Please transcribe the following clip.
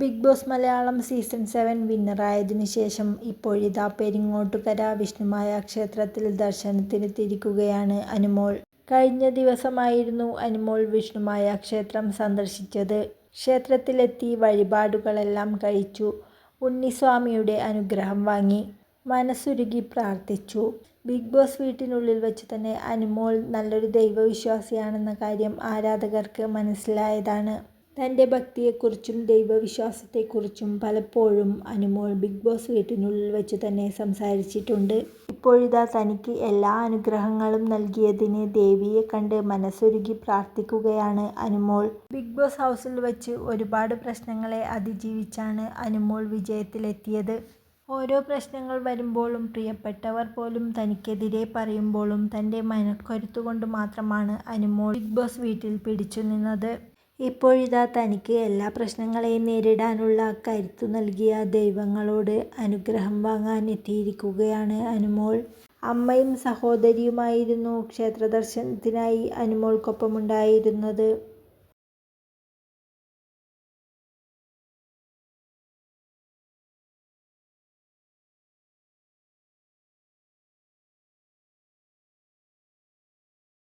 Big Boss Malayalam season seven വിന്നറായതിനു ശേഷം ഇപ്പോഴിതാ പെരിങ്ങോട്ടുകര വിഷ്ണുമായ ക്ഷേത്രത്തിൽ ദർശനത്തിന് തിരിക്കുകയാണ് അനുമോൾ. കഴിഞ്ഞ ദിവസമായിരുന്നു അനുമോൾ വിഷ്ണുമായ ക്ഷേത്രം സന്ദർശിച്ചത്. ക്ഷേത്രത്തിലെത്തി വഴിപാടുകളെല്ലാം കഴിച്ചു ഉണ്ണിസ്വാമിയുടെ അനുഗ്രഹം വാങ്ങി. മനസ്സുരുകി പ്രാർത്ഥിച്ചു. ബിഗ് ബോസ് വീട്ടിനുള്ളിൽ വെച്ച് തന്നെ അനുമോൾ നല്ലൊരു ദൈവവിശ്വാസിയാണെന്ന കാര്യം ആരാധകർക്ക് മനസ്സിലായതാണ്. തന്റെ ഭക്തിയെക്കുറിച്ചും ദൈവവിശ്വാസത്തെക്കുറിച്ചും പലപ്പോഴും അനുമോൾ ബിഗ് ബോസ് വീട്ടിനുള്ളിൽ വെച്ച് തന്നെ സംസാരിച്ചിട്ടുണ്ട്. ഇപ്പോഴിതാ തനിക്ക് എല്ലാ അനുഗ്രഹങ്ങളും നൽകിയതിന് ദേവിയെ കണ്ട് മനസ്സൊരുകി പ്രാർത്ഥിക്കുകയാണ് അനുമോൾ. ബിഗ് ബോസ് ഹൗസിൽ വെച്ച് ഒരുപാട് പ്രശ്നങ്ങളെ അതിജീവിച്ചാണ് അനുമോൾ വിജയത്തിലെത്തിയത്. ഓരോ പ്രശ്നങ്ങൾ വരുമ്പോഴും പ്രിയപ്പെട്ടവർ പോലും തനിക്കെതിരെ പറയുമ്പോഴും തന്റെ മനക്കരുത്തുകൊണ്ട് മാത്രമാണ് അനുമോൾ ബിഗ് ബോസ് വീട്ടിൽ പിടിച്ചുനിന്നത്. ഇപ്പോഴിതാ തനിക്ക് എല്ലാ പ്രശ്നങ്ങളെയും നേരിടാനുള്ള കരുത്തു നൽകിയ ദൈവങ്ങളോട് അനുഗ്രഹം വാങ്ങാൻ എത്തിയിരിക്കുകയാണ് അനുമോൾ. അമ്മയും സഹോദരിയുമായിരുന്നു ക്ഷേത്രദർശനത്തിനായി അനുമോൾക്കൊപ്പമുണ്ടായിരുന്നത്.